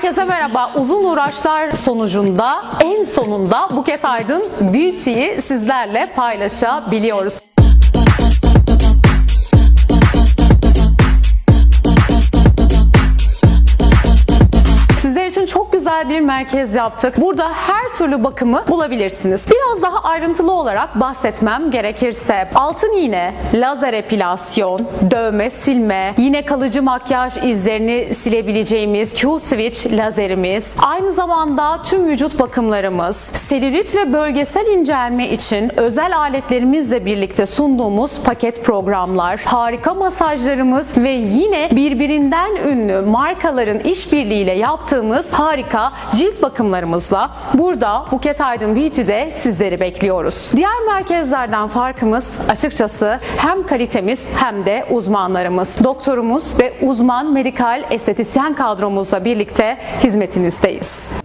Herkese merhaba. Uzun uğraşlar sonucunda en sonunda Buket Aydın Beauty'yi sizlerle paylaşabiliyoruz. Sizler için çok güzel bir merkez yaptık. Burada her türlü bakımı bulabilirsiniz. Biraz daha ayrıntılı olarak bahsetmem gerekirse altın iğne, lazer epilasyon, dövme, silme, yine kalıcı makyaj izlerini silebileceğimiz Q-Switch lazerimiz, aynı zamanda tüm vücut bakımlarımız, selülit ve bölgesel incelme için özel aletlerimizle birlikte sunduğumuz paket programlar, harika masajlarımız ve yine birbirinden ünlü markaların işbirliğiyle yaptığımız harika cilt bakımlarımızla burada Buket Aydın Beauty'de sizleri bekliyoruz. Diğer merkezlerden farkımız açıkçası hem kalitemiz hem de uzmanlarımız. Doktorumuz ve uzman medikal estetisyen kadromuzla birlikte hizmetinizdeyiz.